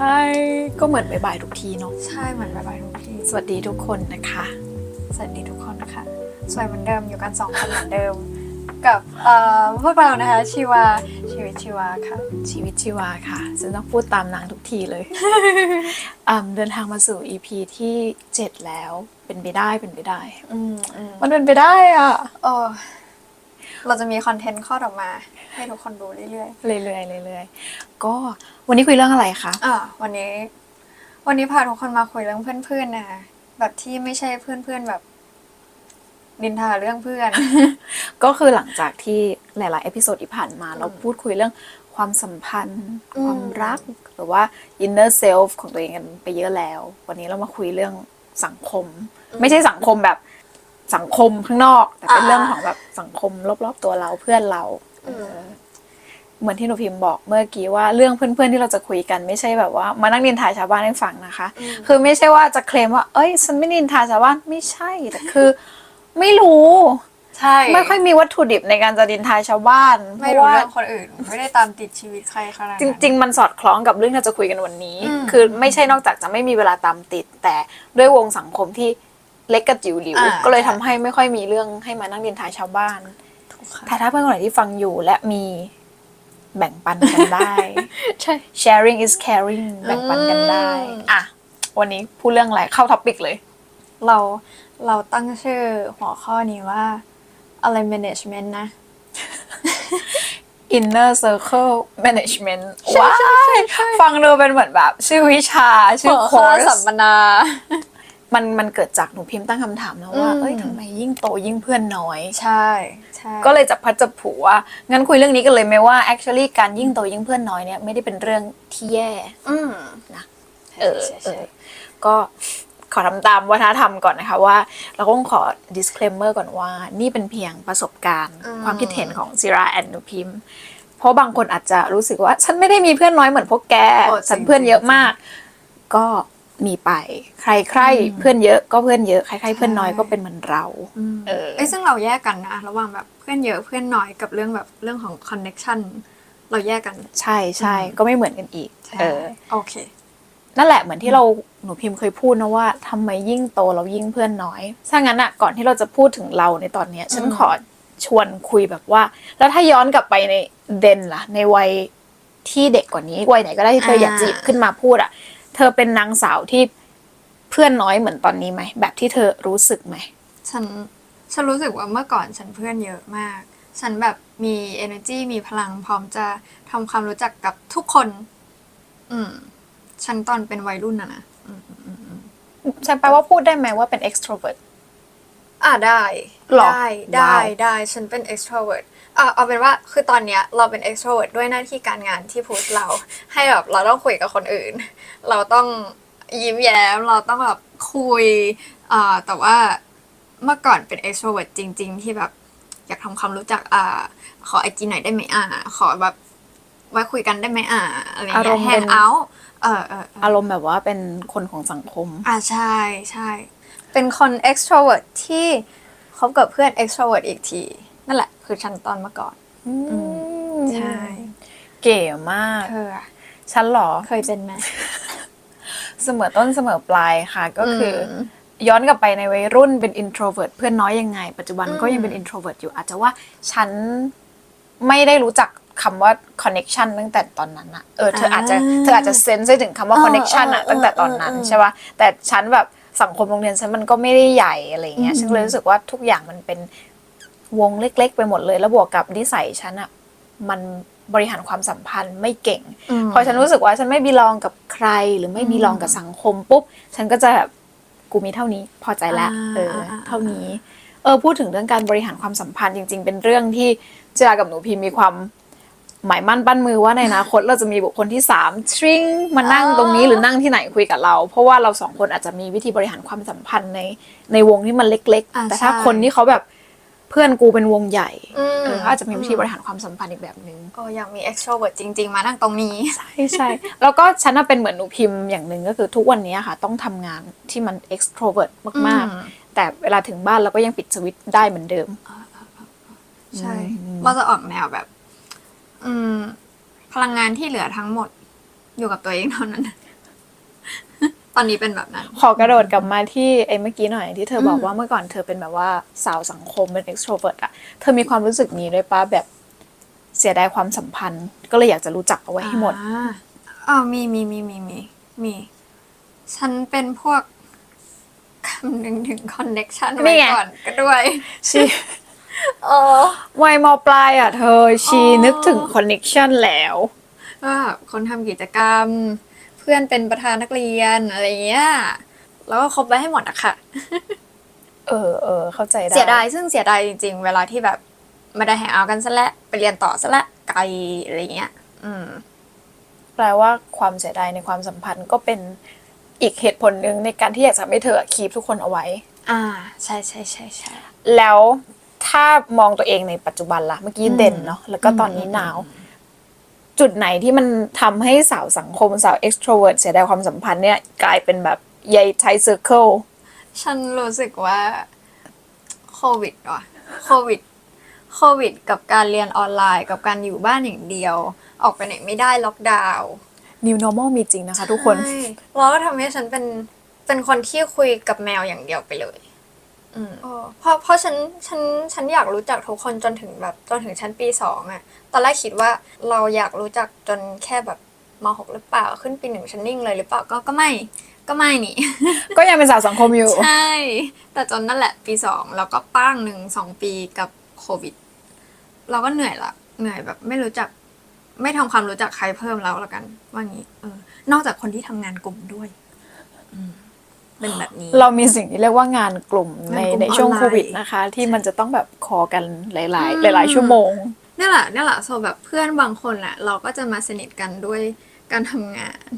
ช่ ก็เหมือนบายบายทุกทีเนาะ ใช่เหมือนบายบายทุกที สวัสดีทุกคนนะคะ สวัสดีทุกคนนะคะสวยเหมือนเดิมอยู่กันสองคนเหมือนเดิม กับเอ่อพวกเรานะคะ ชีวา ชีวิตชีวาค่ะ ชีวิตชีวาค่ะฉันต้องพูดตามนางทุกทีเลยอ่าเดินทางมาสู่ EP ที่ 7 แล้ว เป็นไปได้ เป็นไปได้ อืมอืมมันเป็นไปได้อะเออเราจะมีคอนเทนต์ข้อออกมา ให้ทุกคนดูเรื่อยเรื่อยๆเรื่อยๆก็วันนี้คุยเรื่องอะไรคะๆอ่าวันนี้ วันนี้พาทุกคนมาคุยเรื่องเพื่อนๆนะคะแบบที่ไม่ใช่เพื่อนๆแบบ ดินทาเรื่องเพื่อน ก็คือหลังจากที่หลายๆเอพิโซดที่ผ่านมาอืมเราพูดคุยเรื่องความสัมพันธ์ อืม ความรัก หรือว่า inner self ของตัวเองกันไปเยอะแล้ว วันนี้เรามาคุยเรื่องสังคม ไม่ใช่สังคมแบบสังคมข้างนอก แต่เป็นอ่าเรื่องของแบบสังคมรอบๆตัวเราเพื่อนเราอืม เออเหมือนที่หนูพิมพ์บอกเมื่อกี้ว่าเรื่องเพื่อนๆที่เราจะคุยกันไม่ใช่แบบว่า มานั่งนินทาชาวบ้านให้ฟังนะคะอืมคือไม่ใช่ว่าจะเคลมว่า เอ้ย ฉันไม่นินทาชาวบ้านไม่ใช่แต่คือ ไม่รู้ใช่ไม่ค่อยมีวัตถุดิบในการจะดินทาชาวบ้านไม่เพรู้ราะว่าเรื่องคนอื่น ไม่ได้ตามติดชีวิตใครขนาดจนั้นริง ๆ มันสอดคล้องกับเรื่องที่เราจะคุยกันวันนี้อืมคือไม่ใช่นอกจากจะไม่มีเวลาตามติด แต่ด้วยวงสังคมที่เล็กกระจิ๋วหลิวอ่าก็เลยทำให้ไม่ค่อยมีเรื่องให้มานั่งดินทาชาวบ้านถูกค่ะ แต่ถ้าเพื่อนคนไหนที่ฟังอยู่และมีแบ่งปันกันได้ ใช่ sharing is caring แบ่งปันกันได้อืมอะ วันนี้พูดเรื่องอะไร เข้าท็อปิกเลย เรา เราตั้งชื่อหัวข้อนี้ว่า อะไร management นะ inner circle management ใช่ว้าใช่ใช่ยใช่ฟังดูเป็นเหมือนแบบ ชื่อวิชา ชื่อหัวโคข้อร์สสัมมนา มัน มันเกิดจากหนูพิมพ์ตั้งคำถามนะว่าอืมเอ้ยทำไมยิ่งโตยิ่งเพื่อนน้อย ใช่ใช่ ก็เลยจับพัดจับผูว่า งั้นคุยเรื่องนี้กันเลยไหมว่า actually การยิ่งโตยิ่งเพื่อนน้อยเนี่ยไม่ได้เป็นเรื่องที่แย่อืมนะใช่เออใช่เอใช่อก็ขอทำตามวัฒนธรรมก่อนนะคะว่า เราก็ต้องขอ disclaimer ก่อนว่า นี่เป็นเพียงประสบการณ์ ความคิดเห็นของซิราแอนนุพิมพ์เพราะบางคนอาจจะรู้สึกว่า ฉันไม่ได้มีเพื่อนน้อยเหมือนพวกแกโอ้จริงฉันเพื่อนเยอะมาก ก็ มีไป ใครใครเพื่อนเยอะก็เพื่อนเยอะ ใครใครเพื่อนน้อยก็เป็นเหมือนเราอืมเออเอ้ยซึ่งเราแยกกันนะระหว่างแบบเพื่อนเยอะเพื่อนน้อยกับเรื่องแบบเรื่องของ connection เราแยกกัน ใช่ใช่ก็ไม่เหมือนกันอีกใช่เออโอเค นั่นแหละเหมือนที่เราหนูพิมพ์เคยพูดนะว่าทำไมยิ่งโตเรายิ่งเพื่อนน้อยถ้างั้นอะก่อนที่เราจะพูดถึงเราในตอนเนี้ยฉันอืมขอชวนคุยแบบว่า แล้วถ้าย้อนกลับไปในเดนล่ะ ในวัยที่เด็กกว่านี้วัยไหนก็ได้ที่เธออยากจีบขึ้นมาพูดอะ เธอเป็นนางสาวที่เพื่อนน้อยเหมือนตอนนี้ไหมแบบที่เธอรู้สึกไหมฉันฉันรู้สึกว่าเมื่อก่อนฉันเพื่อนเยอะมาก ฉันแบบมี energy มีพลังพร้อมจะทำความรู้จักกับทุกคน อืม ฉันตอนเป็นวัยรุ่นอะนะอืมอืมอืมอืมฉันแปลว่าพูดได้ไหมว่าเป็น extrovert อ่าได้ หรอได้ ได้ว้าวได้ ฉันเป็น extrovert อะเอาเป็นว่าคือตอนเนี้ยเราเป็น extrovert ด้วยหน้าที่การงานที่พุชเรา ให้แบบเราต้องคุยกับคนอื่น เราต้องยิ้มแย้ม เราต้องแบบคุยอ่าแต่ว่าเมื่อก่อนเป็น extrovert จริง ๆ ที่แบบอยากทำความรู้จักอ่าขอไอจีหน่อยได้ไหมอ่าขอแบบไว้คุยกันได้ไหมอ่าอะไรอาเงี้รยมณ์แฮเป็นงเอาท์เออเออเอออารมณ์แบบว่าเป็นคนของสังคม อ่าใช่ใช่เป็นคน extrovert ที่คบกับเพื่อน extrovert อีกที นั่นแหละ คือฉันตอนเมื่อก่อนใช่ เก๋มากเธออะฉันเหรอเคยเป็นไหมเสมอต้นเสมอปลายค่ะก็คืออมย้อนกลับไปในวัยรุ่นเป็น introvert เพื่อนน้อยยังไง ปัจจุบันก็อืมยังเป็น introvert อยู่อาจจะว่าฉันไม่ได้รู้จักคำว่า connection ตั้งแต่ตอนนั้นอะเออเธออาจจะเธออาจจะเซนส์ได้ถึงคำว่าเออ connection อะเออตั้งแต่ตอนนั้นเออเออใช่ปะแต่ฉันแบบสังคมโรงเรียนฉันมันก็ไม่ได้ใหญ่อะไรเงี้ยอืมฉันเลยรู้สึกว่าทุกอย่างมันเป็น วงเล็ก ๆ ไปหมดเลย แล้วบวกกับนิสัยฉันอะมันบริหารความสัมพันธ์ไม่เก่งมพอฉันรู้สึกว่าฉันไม่บีลองกับใครหรือไม่บีลองกับสังคมปุ๊บ ฉันก็จะแบบกูมีเท่านี้พอใจแล้วอ่าเอออาอ่าเท่านี้ เออพูดถึงเรื่องการบริหารความสัมพันธ์จริง ๆ เป็นเรื่องที่เจรากับหนูพีมีความหมายมั่นปั้นมือว่าในอนาคตเราจะมีบุคคลที่สามทริงมานั่งตรงนี้หรือนั่งที่ไหนคุยกับเรา เพราะว่าเราสองคนอาจจะมีวิธีบริหารความสัมพันธ์ในในวงที่มันเล็กอ่าๆแต่ถ้าใช่คนที่เขาแบบ เพื่อนกูเป็นวงใหญ่อืม เออเขาอาจจะมีวิธีบริหารความสัมพันธ์อีกแบบนึงก็อยากมี extrovert จริง ๆ มานั่งตรงนี้ ใช่ใช่ แล้วก็ฉันน่ะเป็นเหมือนหนูพิมพ์อย่างหนึ่งก็คือทุกวันนี้ค่ะ ต้องทำงานที่มัน extrovert มากอืม ๆ แต่เวลาถึงบ้านเราก็ยังปิดสวิตช์ได้เหมือนเดิม ใช่อืม เราจะออกแนวแบบ อืม พลังงานที่เหลือทั้งหมด อยู่กับตัวเองเท่านั้นต อนนี้เป็นแบบนั้น ขอกระโดดกลับมาที่ไอ้เมื่อกี้หน่อยที่เธอบอกว่าเมื่อก่อนเธอเป็นแบบว่าสาวสังคมเป็น extrovert อะเธอมีความรู้สึกนี้ด้วยปะแบบเสียดายความสัมพันธ์ ก็เลยอยากจะรู้จักเอาไว้ให้หมดอ่าอ๋อมีมีมีมีมีมีฉันเป็นพวกคำนึงถึงคอนเน็กชันนี่ไว้ไงก่อนก็ด้วยชีเออวัยมปลายอะเธอชีอ๋อนึกถึงคอนเน็ชันแล้วก็คนทำกิจกรรม เพื่อนเป็นประธานนักเรียนอะไรเงี้ยแล้วก็คบไปให้หมดอะค่ะ เออเออเข้าใจได้เสียดายซึ่งเสียดายจริง ๆ เวลาที่แบบไม่ได้แฮงเอาท์กันซะและไปเรียนต่อซะและไกลอะไรเงี้ย อืม แปลว่าความเสียดายในความสัมพันธ์ก็เป็นอีกเหตุผลหนึ่งในการที่อยากจะให้เธอคีบทุกคนเอาไว้ อ่า ใช่ใช่ใช่ใช่แล้วถ้ามองตัวเองในปัจจุบันล่ะ เมื่อกี้เด่นเนาะแล้วก็ตอนนี้หนาว จุดไหนที่มันทำให้สาวสังคมสาว extrovert เสียดายความสัมพันธ์เนี่ยกลายเป็นแบบใยไทเซอร์เคิลฉันรู้สึกว่าโควิดว่ะโควิดโควิด กับการเรียนออนไลน์ กับการอยู่บ้านอย่างเดียว ออกไปไหนไม่ได้ล็อกดาวน์ new normal มีจริงนะคะทุกคนใช่แล้วก็ทำให้ฉันเป็นเป็นคนที่คุยกับแมวอย่างเดียวไปเลย อืมเพราะเพราะฉันฉันฉันอยากรู้จักทุกคนจนถึงแบบจนถึงชั้นปีสองอะตอนแรกคิดว่าเราอยากรู้จักจนแค่แบบมหกหรือเปล่าขึ้นปีหนึ่งฉันนิ่งเลยหรือเปล่าก็ก็ไม่ ก็ไม่นี่ ก็ยังเป็นสาวสังคมอยู่ ใช่ แต่จนนั่นแหละปีสองแล้วก็ปั้งหนึ่งสองปีกับโควิด เราก็เหนื่อยละเหนื่อยแบบไม่รู้จัก ไม่ทำความรู้จักใครเพิ่มแล้วละกัน ว่างี้ เออ นอกจากคนที่ทำงานกลุ่มด้วย อืม เป็นแบบนี้ เรามีสิ่งที่เรียกว่างานกลุ่มในงานกลุ่มในช่วงออนไลน์ โควิดนะคะ ที่มันจะต้องแบบคอกันหลายอืมๆหลาย ๆ ชั่วโมง นี่แหละนี่แหละโซแบบเพื่อนบางคนแหละเราก็จะมาสนิทกันด้วยการทำงาน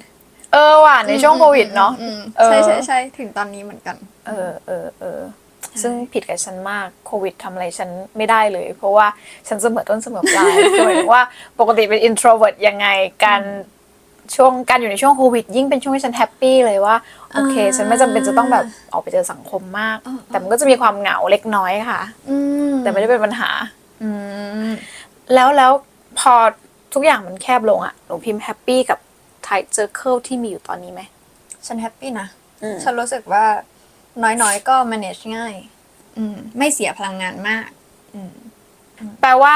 เออว่ะในช่วงโควิดเนาะ อืมเออ ใช่ใช่ใช่ถึงตอนนี้เหมือนกัน เออเออเออซึ่งผิดกับฉันมากโควิดทำอะไรฉันไม่ได้เลย เพราะว่าฉันเสมอต้นเสมอปลาย คือหมายถึงว่าปกติเป็น introvert ยังไง การ ช่วงการอยู่ในช่วงโควิด ยิ่งเป็นช่วงที่ฉันแฮปปี้เลยว่า โอเคอ่าฉันไม่จำเป็นจะต้องแบบออกไปเจอสังคมมากอ่าแต่มันก็จะมีความเหงาเล็กน้อยค่ะ อืมแต่ไม่ได้เป็นปัญหา อืมแล้วแล้วพอทุกอย่างมันแคบลงอะหนูพิมพ์แฮปปี้กับ tight circle ที่มีอยู่ตอนนี้ไหม ฉันแฮปปี้นะ อืม ฉันรู้สึกว่าน้อยๆก็ manage ง่าย อืม ไม่เสียพลังงานมากอืมแปลว่า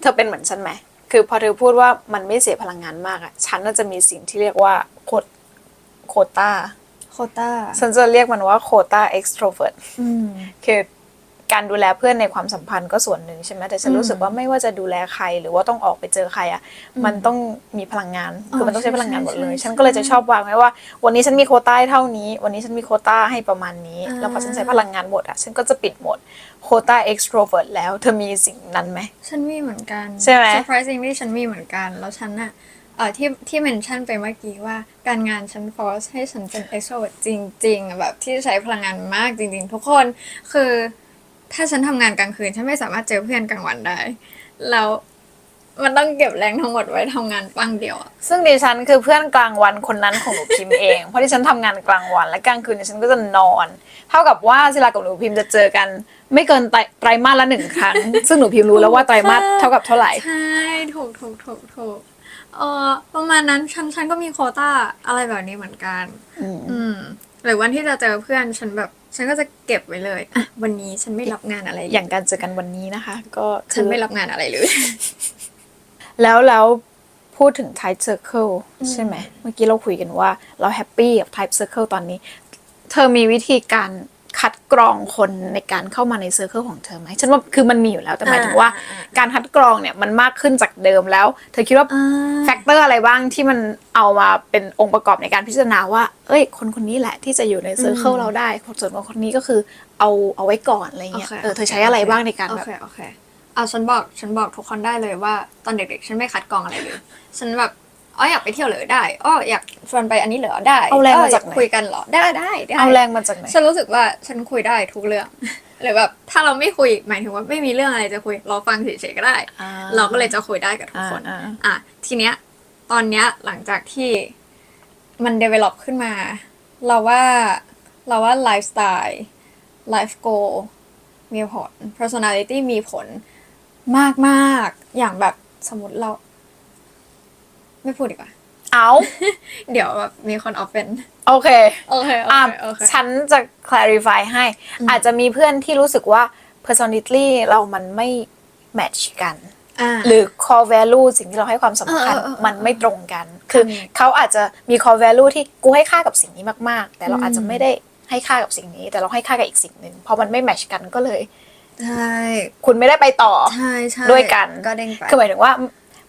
เธอเป็นเหมือนฉันไหม คือพอเธอพูดว่ามันไม่เสียพลังงานมากอะฉันน่าจะมีสิ่งที่เรียกว่าโคตโคตาโคต้าฉันจะเรียกมันว่าโคตา extrovert อืมคือการดูแลเพื่อนในความสัมพันธ์ก็ส่วนหนึ่งใช่ไหมแต่ฉันอืมรู้สึกว่าไม่ว่าจะดูแลใคร หรือว่าต้องออกไปเจอใครอะมันต้องมีพลังงานคือมันต้องใช้พลังงานหมดเลยใช่ใช่ฉันก็เลยจะชอบวางไว้ว่า วันนี้ฉันมีโควต้าเท่านี้ วันนี้ฉันมีโควต้าให้ประมาณนี้อ่าแล้วพอฉันใช้พลังงานหมดอะฉันก็จะปิดหมด โควต้า extrovert แล้ว เธอมีสิ่งนั้นไหม ฉันมีเหมือนกัน ใช่ไหม surprisingly ฉันมีเหมือนกัน แล้วฉันอะเอ่อที่ที่เมนชั่นไปเมื่อกี้ว่าการงานฉัน force ให้ฉันเป็น extrovert จริงๆอะแบบที่ใช้พลังงานมากจริง ๆ ทุกคนคือถ้าฉันทำงานกลางคืน ฉันไม่สามารถเจอเพื่อนกลางวันได้ แล้ว มันต้องเก็บแรงทั้งหมดไว้ทำงานปังเดียวอะซึ่งดิฉันคือเพื่อนกลางวันคนนั้นของหนูพิมพ์เอง เพราะที่ฉันทำงานกลางวัน และกลางคืนดิฉันก็จะนอน เท่ากับว่าศิลากับหนูพิมพ์จะเจอกัน ไม่เกินไตรไตรมาสละหนึ่งครั้ง ซึ่งหนูพิมพ์รู้แล้วว่าไตรมาสเท่ากับเท่าไหร่ ใช่ถูกถูกถูกถูกเออประมาณนั้นฉันฉันก็มีโควต้าอะไรแบบนี้เหมือนกัน อืม อืมหรือวันที่จะเจอเพื่อนฉันแบบ ฉันก็จะเก็บไว้เลยอะวันนี้ฉันไม่รับงานอะไรเลอย่างการเจอกันวันนี้นะคะ ก็ฉัคืนอ ไม่รับงานอะไรเลย แล้วแล้วพูดถึง type circle ใช่ไหมเมื่อกี้เราคุยกันว่าเราแฮปปี้กับ type circle ตอนนี้ เธอมีวิธีการคัดกรองคนในการเข้ามาในเซอร์เคิลของเธอไหมฉันว่าคือมันมีอยู่แล้วแต่หมายถึงว่าอ่าอ่าอ่าการคัดกรองเนี่ยมันมากขึ้นจากเดิมแล้ว เธอคิดว่าแฟกเตอร์อะไรบ้างที่มันเอามาเป็นองค์ประกอบในการพิจารณาว่า เอ้ย คนคนนี้แหละที่จะอยู่ในเซอร์เคิลเราได้ส่วนคนนี้ก็คือเอาเอาไว้ก่อนอะไรเงี้ยโอเคเออเธอใช้อะไรบ้างในการโอแบบ เคโอเคเอาฉันบอกฉันบอกทุกคนได้เลยว่าตอนเด็กๆ ฉันไม่คัดกรองอะไรเลย ฉันแบบอ๋ออยากไปเที่ยวเหรอได้อ๋ออยากชวนไปอันนี้เหรอได้เอาแรงมาจากไหนคุยกันเหรอได้ได้ได้ เอาแรงมาจากไหน ฉันรู้สึกว่าฉันคุยได้ทุกเรื่อง หรือแบบถ้าเราไม่คุยหมายถึงว่าไม่มีเรื่องอะไรจะคุย เราฟังเฉยๆก็ได้อ่าเราก็เลยจะคุยได้กับทุกคน อ่าอ่า อะทีเนี้ยตอนเนี้ยหลังจากที่มัน develop ขึ้นมา เราว่าเราว่าไลฟ์สไตล์ไลฟ์โกมีผล personality มีผล มากมากๆอย่างแบบสมมติเรา ไม่พูดดีกว่า เอาเดี๋ยวแบบมีคนออฟเป็นโอเคโอเคโออะเคโอเค ฉันจะ clarify ให้อาจจะมีเพื่อนที่รู้สึกว่า personality เรามันไม่ match กัน อ่า หรือ core value สิ่งที่เราให้ความสำคัญ เออเออเออมันไม่ตรงกัน คืออเขาอาจจะมี core value ที่กูให้ค่ากับสิ่งนี้มาก ๆ แต่เราอาจจะไม่ได้ให้ค่ากับสิ่งนี้ แต่เราให้ค่ากับอีกสิ่งหนึ่งพอมันไม่ match กันก็เลย ใช่คุณไม่ได้ไปต่อใช่ใช่ด้วยกันก็เด้งไปคือหมายถึงว่า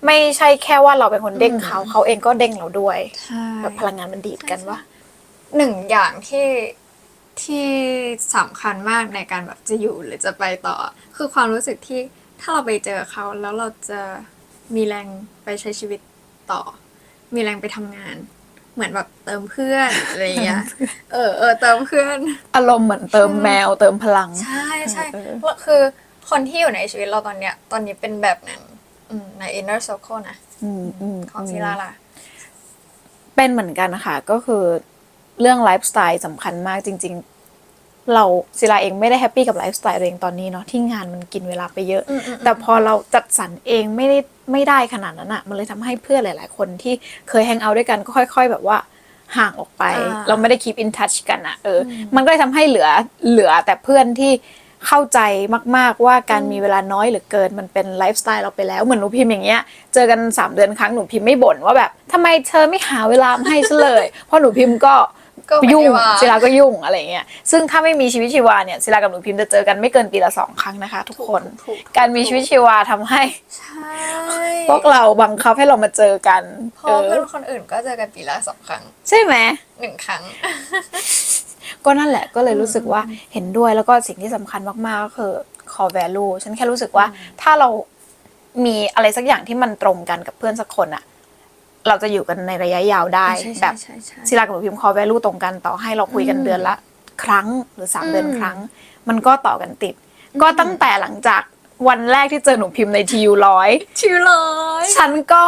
ไม่ใช่แค่ว่าเราเป็นคนเด้งเขาเขาเองก็เด้งเราด้วยใช่แบบพลังงานมันดีดกันว่าหนึ่งอย่างที่ที่สำคัญมากในการแบบจะอยู่หรือจะไปต่อ คือความรู้สึกที่ถ้าเราไปเจอเขาแล้วเราจะมีแรงไปใช้ชีวิตต่อ มีแรงไปทำงาน เหมือนแบบเติมเพื่อนอะไรอย่างเงี้ย เออเออเติมเพื่อน อารมณ์เหมือนเติมแมวเติมพลัง ใช่ใช่เออแล้วคือคนที่อยู่ในชีวิตเราตอนเนี้ย ตอนนี้เป็นแบบนั้นอืมใน inner circle นะอืมอืมของศิลาล่ะ เป็นเหมือนกันนะคะก็คือเรื่องไลฟ์สไตล์สำคัญมากจริง ๆ เราศิลาเองไม่ได้แฮปปี้กับไลฟ์สไตล์ตัวเองตอนนี้เนาะที่งานมันกินเวลาไปเยอะอืมอืมอืมแต่พอเราจัดสรรเองไม่ได้ไม่ได้ขนาดนั้นอะมันเลยทำให้เพื่อนหลาย ๆ คนที่เคยแฮงเอาท์ด้วยกันก็ค่อย ๆ แบบว่าห่างออกไปอ่าเราไม่ได้ keep in touch กันอะเอออ มันก็เลยทำให้เหลือเหลือแต่เพื่อนที่เข้าใจมากๆว่าการมีเวลาน้อยเหรือเกินมันเป็นไลฟ์สไตล์เราไปแล้ว เหมือนหนูพิมพ์อย่างเงี้ยเจอกันสามเดือนครั้งหนูพิมพ์ไม่บ่นว่าแบบทำไมเธอไม่หาเวลามาให้ฉันเลย เพราะหนูพิมพ์ก็ ก็ไม่ได้ยุ่งว่า ศิลาก็ยุ่งอะไรเงี้ยซึ่งถ้าไม่มีชีวิตชีวาเนี่ยศิลากับหนูพิมพ์จะเจอกันไม่เกินปีละสองครั้งนะคะ ทุกคน ถูกถูกการมีชีวิตชีวาทำให้ใช่พวกเราบังคับให้เรามาเจอกันเพเอราะอเพื่อนคนอื่นก็เจอกันปีละสองครั้งใช่ไหม หนึ่งครั้ง ก็นั่นแหละก็เลยรู้สึกว่าเห็นด้วยแล้วก็สิ่งที่สำคัญมากๆก็คือ core value ฉันแค่รู้สึกว่าถ้าเรามีอะไรสักอย่างที่มันตรงกันกับเพื่อนสักคนอะ เราจะอยู่กันในระยะยาวได้ ใช่ใช่แบบใช่ใช่ ศิลากับหนูพิมพ์ core value ตรงกันต่อให้เราคุยกันเดือนละครั้งหรือสามอืม เดือนครั้ง มันก็ต่อกันติด ก็ตั้งแต่หลังจากวันแรกที่เจอหนูพิมพ์ในทียูร้อยทิวร้อยฉันก็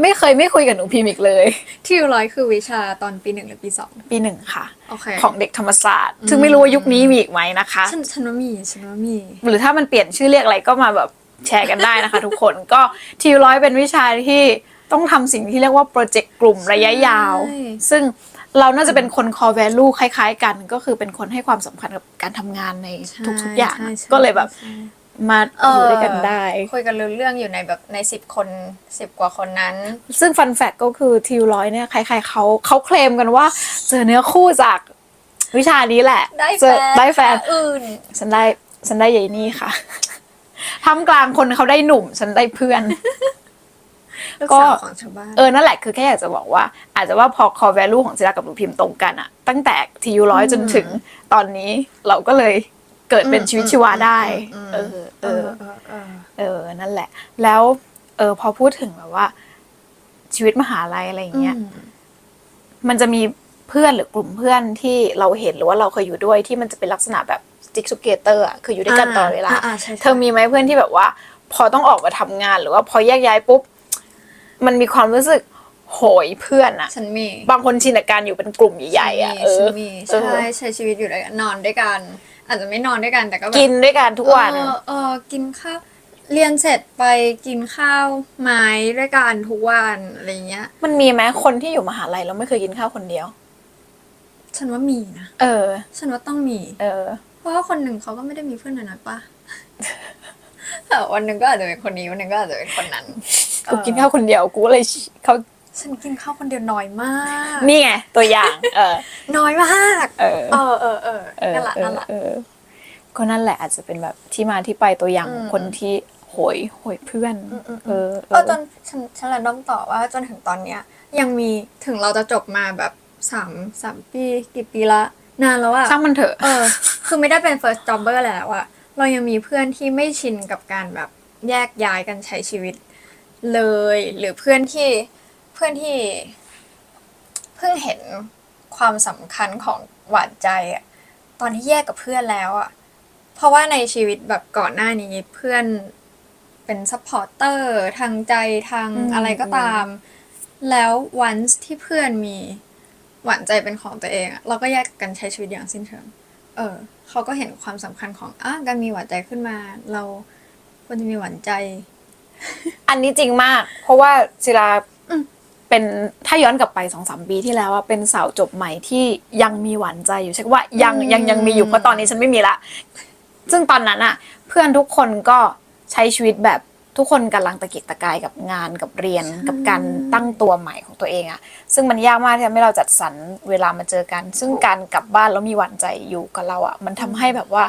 ไม่เคยไม่คุยกับหนูพิมพ์อีกเลย ทิวร้อยคือวิชาตอนปีหนึ่งหรือปีสองปีหนึ่งค่ะ โอเค ของเด็กธรรมศาสตร์ ซึ่งไม่รู้ว่ายุคนี้มีอีกไหมนะคะ ฉันฉันว่ามีฉันว่ามี หรือถ้ามันเปลี่ยนชื่อเรียกอะไรก็มาแบบแชร์กันได้นะคะ ทุกคนก็ทีร้อยเป็นวิชาที่ ต้องทำสิ่งที่เรียกว่าโปรเจกต์กลุ่มระยะยาว ใช่ ซึ่งเราน่าจะเป็นคน core value คล้าย ๆ กัน ก็คือเป็นคนให้ความสำคัญกับการทำงานในทุกๆ อย่าง ใช่ใช่ก็เลยแบบใช่ มาอยู่ด้วยกันได้ คุยกันรู้เรื่องอยู่ในแบบในสิบคนสิบกว่าคนนั้น ซึ่งฟันแฟกก็คือทีร้อยเนี่ยใครๆเขาเขาเคลมกันว่าเจอเนื้อคู่จากวิชานี้แหละได้เจแฟอนได้แฟน อื่น ฉันได้ฉันได้ยายนี่ค่ะทำกลางคนเขาได้หนุ่ม ฉันได้เพื่อนลู กก็สาวของชาวบ้านเออนั่นแหละคือแค่อยากจะบอกว่า อาจจะว่าพอ core value ของศิลากับหนูพิมพ์ตรงกันอะตั้งแต่ทียูร้อยจนถึงตอนนี้เราก็เลยเกิดเป็นชีวิตชีวาได้ เออ เออ เออเออเออนั่นแหละ แล้ว เออ พอพูดถึงแบบว่า ชีวิตมหาลัยอะไรอย่างเงี้ย มันจะมีเพื่อนหรือกลุ่มเพื่อนที่เราเห็นหรือว่าเราเคยอยู่ด้วยที่มันจะเป็นลักษณะแบบจิกสุเกเตอร์อะคืออยู่ด้วยกันตลอดเวลาอ่าอ่าใช่ใช่เธอมีไหมเพื่อนที่แบบว่า พอต้องออกมาทำงานหรือว่าพอแยกย้ายปุ๊บ มันมีความรู้สึกโหยเพื่อนอะฉันมี บางคนชินกับการอยู่เป็นกลุ่มใหญ่ๆอะเอฉัอนมีเออใช่ใช้ชีวิตอยู่ด้วยกันนอนด้วยกัน อาจจะไม่นอนด้วยกันแต่ก็แบบกินด้วยกันทุกวัน เออเออกินข้าวเรียนเสร็จไปกินข้าวไม้ด้วยกันทุกวันอะไรเงี้ย มันมีไหมคนที่อยู่มหาลัยแล้วไม่เคยกินข้าวคนเดียว ฉันว่ามีนะเออ ฉันว่าต้องมี เออ เพราะว่าคนหนึ่งเขาก็ไม่ได้มีเพื่อนนักปะแต่วันหนึ่งก็อาจจะเป็นคนนี้วันหนึ่งก็อาจจะเป็นคนนั้น กูกินข้าวคนเดียวกูก็เลยเขาฉันกินข้าวคนเดียวน้อยมาก นี่ไงตัวอย่าง เออ น้อยมาก เออ เออเออเออเออนั่นแหละเออนั่นแหละเออก็นั่นแหละอาจจะเป็นแบบที่มาที่ไปตัวอย่างอืมคนที่โหยโหยเพื่อนอืมอืมเออเออจนฉันฉันเลยต้องต่อว่าจนถึงตอนเนี้ย ยังมีถึงเราจะจบมาแบบสามสามปีกี่ปีละนานแล้วอะช่างมันเถอะ เออ คือไม่ได้เป็น first jobber แล้วอะเรายังมีเพื่อนที่ไม่ชินกับการแบบแยกย้ายกันใช้ชีวิต เลย หรือเพื่อนที่เพื่อนที่เพิ่งเห็นความสำคัญของหวานใจอะตอนที่แยกกับเพื่อนแล้วอะเพราะว่าในชีวิตแบบก่อนหน้านี้เพื่อนเป็นซัพพอร์เตอร์ทางใจทางอืม อะไรก็ตาม แล้ววันที่เพื่อนมีหวานใจเป็นของตัวเองอะเราก็แยกกันใช้ชีวิตอย่างสิ้นเชิง เออเขาก็เห็นความสำคัญของอะการมีหวานใจขึ้นมา เราควรจะมีหวานใจ อันนี้จริงมาก เพราะว่าศิลาอืมไปเป็นถ้าย้อนกลับไปสองสามปีที่แล้วอะเป็นสาวจบใหม่ที่ยังมีหวานใจอยู่ใช่ว่ายังยังยังมีอยู่เพราะตอนนี้ฉันไม่มีละ ซึ่งตอนนั้นอะเพื่อนทุกคนก็ใช้ชีวิตแบบทุกคนกำลังตะเกียกตะกายกับงานกับเรียนกับการตั้งตัวใหม่ของตัวเองอะซึ่งมันยากมากที่ทำให้เราจัดสรรเวลามาเจอกัน ซึ่งการกลับบ้านแล้วมีหวานใจอยู่กับเราอะมันทำให้แบบว่า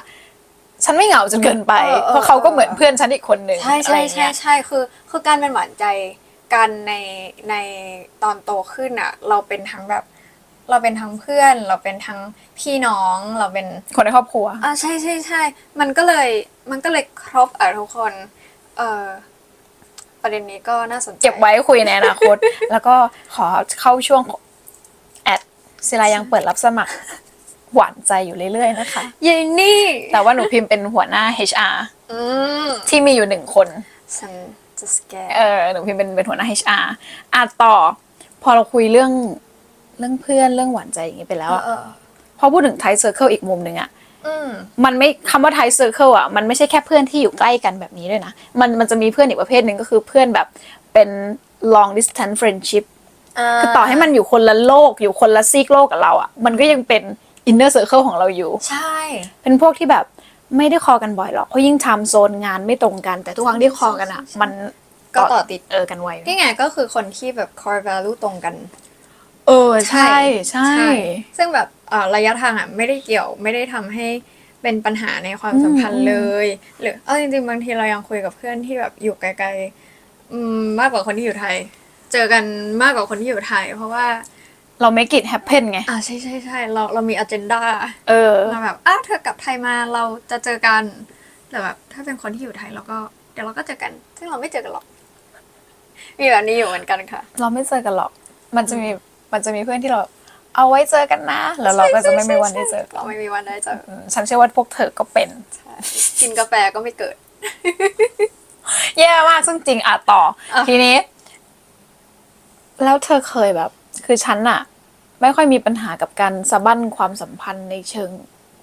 ฉันไม่เหงาจนเกินไป เออเออ เพราะเขาก็เหมือนเพื่อนฉันอีกคนหนึ่งใช่อะไรใช่อย่างใช่เงี้ย ใช่คือคือการเป็นหวานใจกันในในตอนโตขึ้นอะ เราเป็นทั้งแบบ เราเป็นทั้งเพื่อน เราเป็นทั้งพี่น้องเราเป็น คนในครอบครัว อ่าใช่ใช่ใช่ มันก็เลยมันก็เลยครบอะทุกคน เอ่อประเด็นนี้ก็น่าสนใจ เก็บไว้คุยในอนาคต แล้วก็ขอเข้าช่วงแอดศิลายังเปิดรับสมัคร หวานใจอยู่เรื่อยๆนะคะเยนี่แต่ว่าหนูพิมพ์เป็นหัวหน้า HR อืมที่มีอยู่หนึ่งคน ฉันจะสแกนเออหนูพิมพ์เป็นเป็นหัวหน้า HR อะต่อ พอเราคุยเรื่องเรื่องเพื่อนเรื่องหวานใจอย่างนี้ไปแล้วอะเออพอพูดถึงไทเซอร์เคิลอีกมุมหนึ่งอะอืมมันไม่คำว่าไทเซอร์เคิลอะมันไม่ใช่แค่เพื่อนที่อยู่ใกล้กันแบบนี้ด้วยนะ มันมันจะมีเพื่อนอีกประเภทหนึ่งก็คือเพื่อนแบบเป็น long distance friendship คือต่อให้มันอยู่คนละโลกอยู่คนละซีกโลกกับเราอะมันก็ยังเป็น inner circle ของเราอยู่ ใช่ เป็นพวกที่แบบไม่ได้คอกันบ่อยหรอกเพราะยิ่งไทม์โซนงานไม่ตรงกัน แต่ทุกครั้งที่คอกันอะมันก็ต่อติดเออกันไวนี่ไงก็คือคนที่แบบ core value ตรงกัน เออใช่ใช่ ซึ่งแบบเอ่อระยะทางอะไม่ได้เกี่ยวไม่ได้ทำให้เป็นปัญหาในความสัมพันธ์เลย หรือเอาจริงๆบางทีเรายังคุยกับเพื่อนที่แบบอยู่ไกลๆอืมมากกว่าคนที่อยู่ไทย เจอกันมากกว่าคนที่อยู่ไทย เพราะว่า เรา make it happen ไง อ่าใช่ใช่ใช่เราเรามี agenda เออ เราแบบอ้าวเธอกลับไทยมาเราจะเจอกันแต่แบบถ้าเป็นคนที่อยู่ไทยเราก็เดี๋ยวเราก็เจอกัน ซึ่งเราไม่เจอกันหรอก มีแบบนี้อยู่เหมือนกันค่ะ เราไม่เจอกันหรอก มันจะมีมันจะมีเพื่อนที่เรา เอาไว้เจอกันนะ แล้วเราก็จะไม่มีวันได้เจอกัเรานไม่มีวันได้เจออืมฉันเชื่อว่าพวกเธอก็เป็น ใช่กินกาแฟก็ไม่เกิด แย่มากซึ่งจริงอะต่อ อะ ทีนี้ แล้วเธอเคยแบบ คือฉันอะ ไม่ค่อยมีปัญหากับการสะบั้นความสัมพันธ์ในเชิง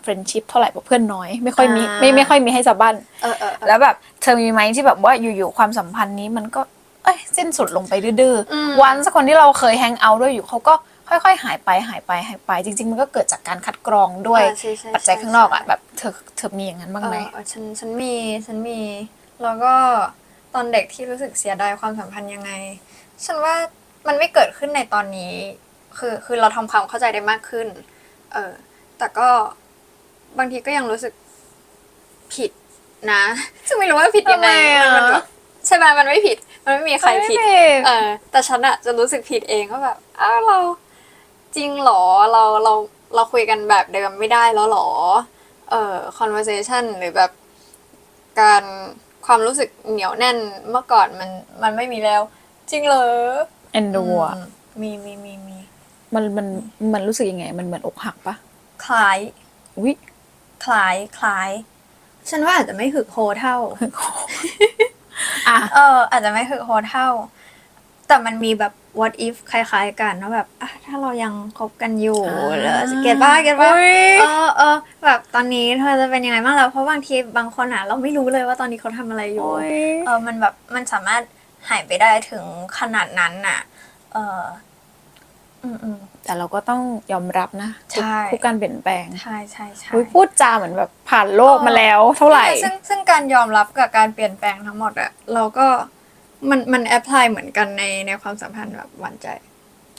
เฟรนชิพเท่าไหร่เพราะเพื่อนน้อยไม่ค่อยมีไม่ไม่ค่อยมีให้สะบั้นเออเออเออแล้วแบบเธอมีไหมที่แบบว่าอยู่ๆความสัมพันธ์นี้มันก็เอ้ยสิ้นสุดลงไปดื้ออืมๆวันสักคนที่เราเคยแฮงเอาท์ด้วยอยู่เขาก็ค่อย ๆ หายไปหายไปหายไป จริง ๆ มันก็เกิดจากการคัดกรองด้วยอ่าใช่ใช่ปัจจัยใช่ข้างนอกอะใช่แบบเธอเธอมีอย่างนั้นบ้างไหมเออฉันฉันมีฉันมีแล้วก็ตอนเด็กที่รู้สึกเสียดายความสัมพันธ์ยังไง ฉันว่ามันไม่เกิดขึ้นในตอนนี้ คือคือเราทำความเข้าใจได้มากขึ้น เออแต่ก็บางทีก็ยังรู้สึกผิดนะ ซึ่งไม่รู้ว่าผิดยังไงทำไมอะมันแบบใช่ไหมมันไม่ผิด มันไม่มีใครผิดไม่ผิด เออ แต่ฉันอะจะรู้สึกผิดเองว่าแบบอ้าวเราจริงเหรอเราเราเราคุยกันแบบเดิมไม่ได้แล้วเหรอ เอ่อ conversation หรือแบบการความรู้สึกเหนียวแน่นเมื่อก่อนมันมันไม่มีแล้ว จริงเหรอเอ็นดูอะอืมมีมีมี มีมันมันมันรู้สึกยังไง มันเหมือนอกหักปะคล้ายอุ้ยคล้ายคล้าย ฉันว่าอาจจะไม่หึกโหเท่า อะเออ อาจจะไม่หึกโหเท่า แต่มันมีแบบ what if คล้าย ๆ กันว่าแบบอะถ้าเรายังคบกันอยู่อ่าหรือเก็ตป่ะเก็ตป่ะอุ๊ยเออเออแบบตอนนี้เธอจะเป็นยังไงบ้างแล้วเพราะบางทีบางคนอะเราไม่รู้เลยว่าตอนนี้เขาทำอะไรอยู่โอ้ยเออมันแบบมันสามารถหายไปได้ถึงขนาดนั้นน่ะ เออ อืมอืมแต่เราก็ต้องยอมรับนะทุกใช่ ทุกการเปลี่ยนแปลงใช่ใช่ใช่อุ้ยพูดจาเหมือนแบบผ่านโลกมาแล้ว เท่าไหร่ ซึ่งซึ่งการยอมรับกับการเปลี่ยนแปลงทั้งหมดอะเราก็มันมันแอพพลายเหมือนกันในในความสัมพันธ์แบบหวานใจ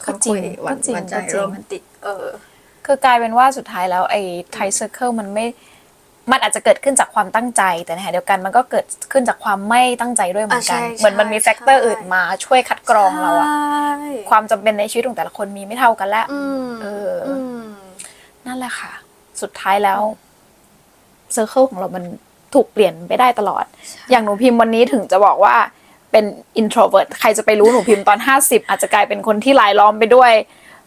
ก็จริงคนคุยหวานก็จริงหวานใจก็จริง โรแมนติกเออ คือกลายเป็นว่าสุดท้ายแล้วไอ้ไทเซอร์เคิลมันไม่ มันอาจจะเกิดขึ้นจากความตั้งใจ แต่ในขณะเดียวกันมันก็เกิดขึ้นจากความไม่ตั้งใจด้วยเหมือนกัน อะใช่เหมือนมันมีใช่แฟกเตอร์ใช่อื่นมาช่วยคัดกรองเราอะใช่ความจำเป็นในชีวิตของแต่ละคนมีไม่เท่ากันแล้ว อืมเอออื มนั่นแหละค่ะ สุดท้ายแล้วเซอร์เคิลของเรามันถูกเปลี่ยนไปได้ตลอด อย่างหนูพิมพ์วันนี้ถึงจะบอกว่าเป็น introvert ใครจะไปรู้หนูพิมพ์ตอน 50 อาจจะกลายเป็นคนที่ลายล้อมไปด้วย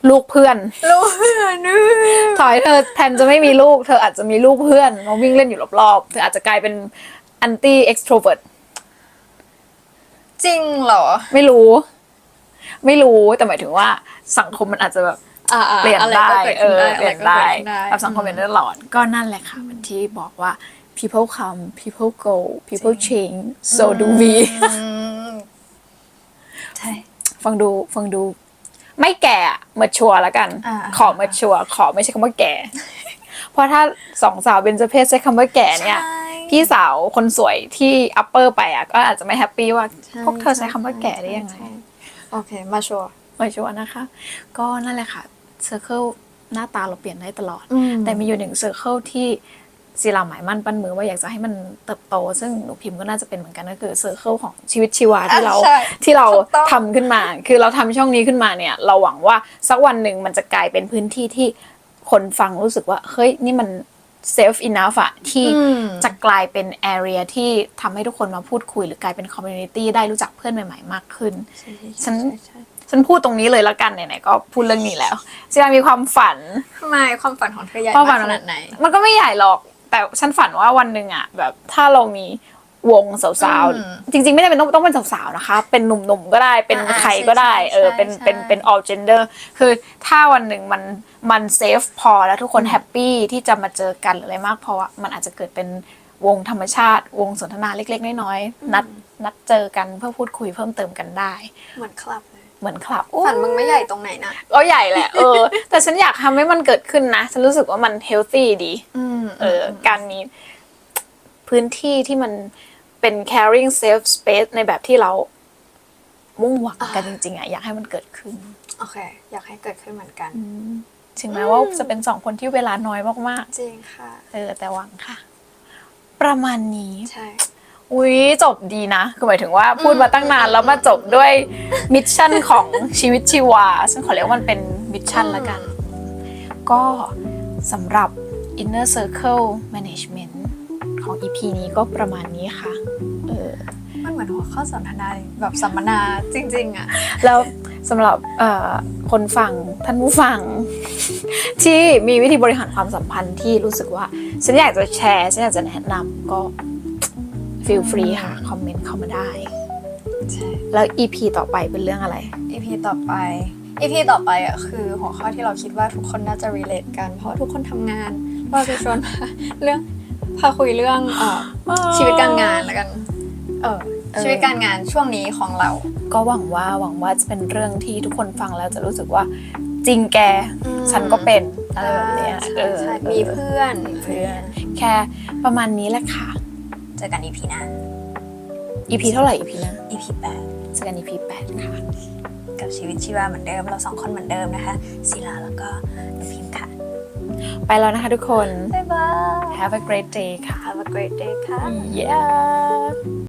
ลูกเพื่อน รู้เพื่อนนึถอยเธอแทนจะไม่มีลูกเธออาจจะมีลูกเพื่อนมาวิ่งเล่นอยู่รอบๆเธออาจจะกลายเป็น anti extrovert จริงเหรอไม่รู้ ไม่รู้แต่หมายถึงว่าสังคมมันอาจจะแบบอ่าๆเปลี่ยนอะไรได้ก็เกิดเอขึ้นอได้เปลี่ยนอะไรก็ได้เกิดขึ้นได้แบบสังคมเปลี่ยนได้ตลอดก็นั่นแหละค่ะเหมือนที่บอกว่า people come people go people change so do we อืม ใช่ ฟังดูฟังดู ไม่แก่เมดชัวแล้วกัน อ่า ขอเมดชัวขอไม่ใช่คำว่าแก่ เพราะถ้าสองสาวเบนจเพศใช้คำว่าแก่เนี่ยใช่พี่สาวคนสวยที่อัปเปอร์ไปอะก็อาจจะไม่แฮปปี้ว่า ใช่พวกเธอใช้คำว่าแก่ได้ยังไงใช่โอเค มาชัวร์ไม่ชัวร์นะคะ ก็นั่นแหละค่ะเซอร์เคิลหน้าตาเราเปลี่ยนได้ตลอดอืมแต่มีอยู่หนึ่งเซอร์เคิลที่ ศิลาหมายมั่นปั้นมือว่าอยากจะให้มันเติบโต ซึ่งหนูพิมพ์ก็น่าจะเป็นเหมือนกันก็คือเซอร์เคิลของชีวิตชีวาที่เราอะใช่ที่เราถูกต้องทำขึ้นมา คือเราทำช่องนี้ขึ้นมาเนี่ย เราหวังว่าสักวันหนึ่งมันจะกลายเป็นพื้นที่ที่คนฟังรู้สึกว่าเฮ้ยนี่มันเซฟอินาฟอะที่อืมจะกลายเป็นแอเรียที่ทำให้ทุกคนมาพูดคุย หรือกลายเป็นคอมมูนิตี้ได้รู้จักเพื่อนใหม่ ๆ มากขึ้น ฉันฉันพูดตรงนี้เลยแล้วกันไหนๆก็พูดเรื่องนี้แล้วจิรามีความฝันทำไมความฝันของเธอใหญ่ความฝัมานกขนาดไหน มันก็ไม่ใหญ่หรอก แต่ฉันฝันว่าวันหนึ่งอะแบบถ้าเรามีวงสาวอืมๆจริง ๆ ไม่ได้เป็นต้องต้องเป็นสาวๆนะคะ เป็นหนุ่มๆก็ได้เป็นอ่าใครก็ได้ใช่เออใช่เป็นใช่ เป็นเป็น all gender คือถ้าวันหนึ่งมันมันเซฟพอแล้วทุกคนแฮปปี้ที่จะมาเจอกันหรืออะไรมากพออะมันอาจจะเกิดเป็นวงธรรมชาติ วงสนทนาเล็กๆ น้อยๆนัดนัดเจอกันเพื่อพูดคุยเพิ่มเติมกันได้ เหมือนคลับเลย เหมือนคลับฝันมึงไม่ใหญ่ตรงไหนนะก็ใหญ่แหละเออ แต่ฉันอยากทำให้มันเกิดขึ้นนะ ฉันรู้สึกว่ามันเฮลตี้ดีอืมเออ การมีพื้นที่ที่มันเป็น caring safe space ในแบบที่เรา มุ่งหวังกันจริงๆอะอยากให้มันเกิดขึ้น โอเค อยากให้เกิดขึ้นเหมือนกันถึงแม้ว่าจะเป็นสองคนที่เวลาน้อยมากจริงค่ะๆเออ แต่หวังค่ะ ประมาณนี้ใช่ อุ้ยจบดีนะ คือหมายถึงว่าพูดมาตั้งนานแล้วมาจบด้วยมิชชั่นของชีวิตชีวาฉันขอเรียกว่ามันเป็นมิชชั่นละกัน ก็สำหรับ Inner Circle Management ของ EP นี้ก็ประมาณนี้ค่ะ เออมันเหมือนหัวข้อสนทนาแบบสัมมนาจริง ๆอะแล้วสำหรับเอ่อคนฟังท่านผู้ฟัง ที่มีวิธีบริหารความสัมพันธ์ที่รู้สึกว่า ฉันอยากจะแชร์ ฉันอยากจะแนะนำก็ feel free ค่ะ คอมเมนต์เข้ามาได้ใช่แล้ว EP ต่อไปเป็นเรื่องอะไร EP ต่อไป EP ต่อไปอะคือหัวข้อที่เราคิดว่าทุกคนน่าจะ relate กัน เพราะทุกคนทำงาน เราจะชวนมาเรื่องพาคุยเรื่องเอ่อชีวิตการงานแล้วกันเออเออชีวิตการงานช่วงนี้ของเรา ก็หวังว่าหวังว่าจะเป็นเรื่องที่ทุกคนฟังแล้วจะรู้สึกว่าจริงแกอืมฉันก็เป็นอะไรแบบเนี้ยใช่เออใช่มีเพื่อนมีเพื่อน แค่ประมาณนี้แหละค่ะ เจอกัน EP หน้า EP เท่าไหร่ EP นะ EP แปดเจอกัน EP แปดค่ะ กับชีวิตชีวาเหมือนเดิม เราสองคนเหมือนเดิมนะคะศิลาแล้วก็น้ำพิมพ์ค่ะ ไปแล้วนะคะทุกคน บ๊ายบาย Have a great day ค่ะ Have a great day ค่ะ Yeah